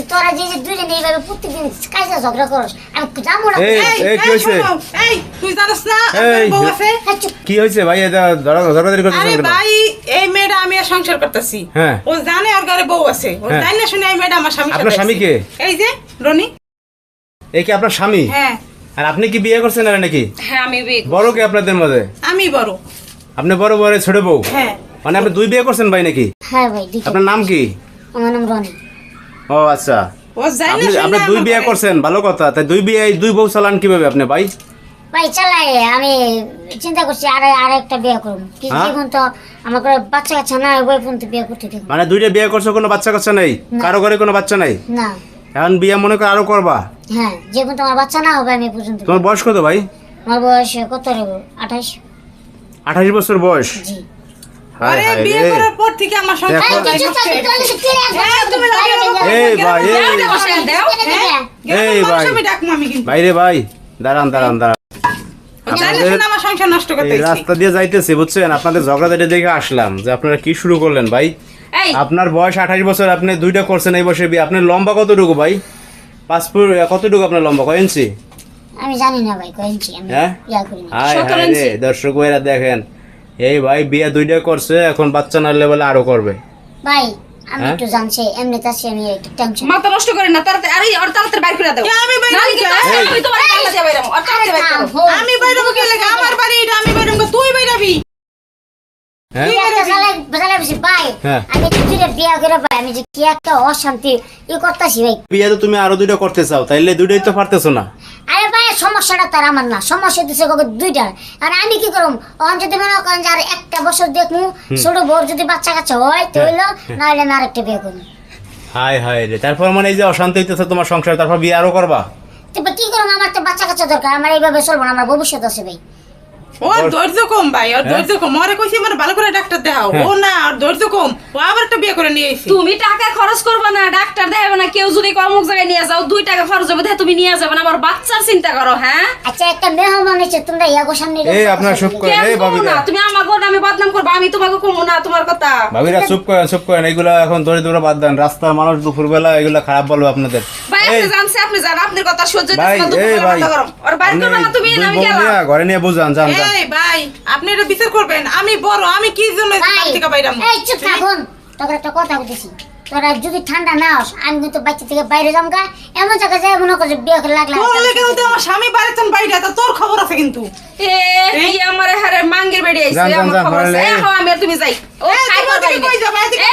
বলছি তোরা যে যে দুজনে এইভাবে প্রত্যেকদিন কাজে ঝগড়া করস আমি যাব না এই, কি এই হয়েছে? শোনো, এই তুই জানিস না এই, আপনার বউ আছে চুপ। কি হয়েছে ভাই এটা ধরাধরি করতেছেন আরে ভাই এই মেয়েটা আমি সংসার করতেছি হ্যাঁ। ও জানে ওর ঘরে বউ আছে ও। জানি না শুনে এই মেয়েটা আমার স্বামী আপনার স্বামী কে? এই যে রনি এই কি আপনার স্বামী হ্যাঁ আর আপনি কি বিয়ে করছেন আর নাকি হ্যাঁ আমি বিয়ে বড় কে আপনাদের মধ্যে আমি বড় আপনি বড় বড় ছোট বউ? হ্যাঁ মানে আপনি দুই বিয়ে করছেন ভাই নাকি? হ্যাঁ ভাই আপনার নাম কি? আমার নাম রনি। ও আচ্ছা। ও আপনি না আপনি দুই বিয়ে করছেন ভালো কথা। তাই দুই বিয়ে দুই বউ চালান কীভাবে আপনি ভাই? ভাই চালাই। আমি চিন্তা করছি আর আর একটা বিয়ে করব কিন্তু হ্যাঁ? তো আমার ঘরে বাচ্চা কাচ্চা না ওই পর্যন্ত বিয়ে করতে দেখুন। মানে দুইটা বিয়ে করছ কোনো বাচ্চা কাচ্চা নেই? কারও ঘরে কোনো বাচ্চা নাই? না। এখন বিয়ে মনে করে আরও করবা। হ্যাঁ যে পর্যন্ত আমার বাচ্চা না হবে আমি পর্যন্ত তোমার বয়স কত ভাই? আমার বয়স কত রেবো আঠাশ। আঠাশ বছর বয়স। জি। আরে হায় বিয়ে রে। করার পর থেকে আমার সংসার এই। হ্যাঁ, ভাই এই। হ্যাঁ, ভাই। ভাই রে ভাই দাঁড়ান দাঁড়ান রাস্তা দিয়ে যাইতেছি বুঝছেন আপনাদের ঝগড়াঝাটি দেখে আসলাম যে আপনারা কি শুরু করলেন ভাই আপনার বয়স আঠাশ বছর আপনি দুইটা করছেন এই বছর বিয়ে আপনার লম্বা কতটুকু ভাই পাসপোর্ট কতটুকু আপনার লম্বা কয় ইঞ্চি আমি জানি না ভাই কয়েছি আমি হ্যাঁ? ইয়া হায় হায় ইঞ্চি। দর্শক ভাইরা দেখেন এই ভাই বিয়ে দুইটা করছে এখন বাচ্চা না লেভেলে আরও করবে। ভাই আমি হ্যাঁ? একটু জানছি এমনি তাছি আমি একটু টেনশন মাথা নষ্ট করেন না তাড়াতাড়ি আরে ওর তাড়াতাড়ি বাইর করে দাও। আমি বাইর নাহলে করে কিন্তু দাও। আজকে আমি তোমার কাল্লা দিয়ে বাইরামো আর তাড়াতাড়ি বাইর করো। আমি বাইরে কে লাগে? আমার বাড়ি এটা আমি বাইরে তুই বাইরাবি একটা জ্বালাই জ্বালাই বসে ভাই। আমি একটু দূরে বিয়ে করে ভাই আমি যে কি একটা অশান্তি ই করতেছি ভাই। বিয়ে তো তুমি আরও দুইটা করতে চাও তাইলে দুইটাই তো পারতেছো না। আরে সমস্যাটা তার আমার না সমস্যা দিছে কবে দুইটা। আর আমি কি করব অন যদি মনে করেন যে আর একটা বছর দেখমু ছোট বউর যদি বাচ্চা কাচ্চা হয় তো হইল না হলে না আরেকটা বিয়ে করব হায় হায় রে তারপর মানে এই যে অশান্তি হইতেছে তোমার সংসার তারপর বিয়ে আরও করবা? তবে কি করব আমার তো বাচ্চা কাচ্চা দরকার আমার এইভাবে চলবো না আমার ভবিষ্যৎ আছে ভাই। ওর ধৈর্য কম ভাই ওর হ্যাঁ? ধৈর্য কম। ওরে কইছি আমার ভালো করে ডাক্তার দেখাও। হ্যাঁ। ও না ওর ধৈর্য কম। ও আবার বিয়ে করে নিয়ে এসেছি তুমি টাকা খরচ করবে না ডাক্তার দেবে না কেউ যদি অমুক জায়গায় নিয়ে যাও দুই টাকা খরচ হবে তুমি নিয়ে যাবে না আমার বাচ্চার চিন্তা করো হ্যাঁ? আচ্ছা একটা মেহমান এসে তোমরা ইয়াগো সামনে এই আপনার চুপ করেন এই ভাবিরা। তুমি আমি বদনাম করব আমি তোমাকে কমো না তোমার কথা। ভাবিরা চুপ করেন চুপ করেন এগুলো এখন দরিদ্র বাদ দেন। রাস্তার মানুষ দুপুরবেলা এগুলো খারাপ বলবে আপনাদের। ভাই আপনি জানছে আপনি জান আপনার কথা সহ্য হইতেছে না, বাইর করবে না তুমি আমি গেলাম। নিয়ে ঘরে নিয়ে বুঝান যান যান এই ভাই আপনি এটা বিচার করবেন আমি বড় আমি কি জন্য থেকে বাইরাম এই চুপ থাকুন। তোকে একটা কথা বলতেছি। তোরা যদি ঠান্ডা না হস আমি কিন্তু বাচ্চা থেকে বাইরে যাম গা। এমন জায়গা যাই মনে করছে বিয়ে করে লাগলাম তোর লেগে কিন্তু আমার স্বামী বাইরে চান বাইরে তা তোর খবর আছে কিন্তু। এ এই আমারে হারে মাঙ্গের বেড়ে আইছে আমার খবর আছে। এ হ্যাঁ আমি তুমি যাই। ও খাই কই যাবা? এদিকে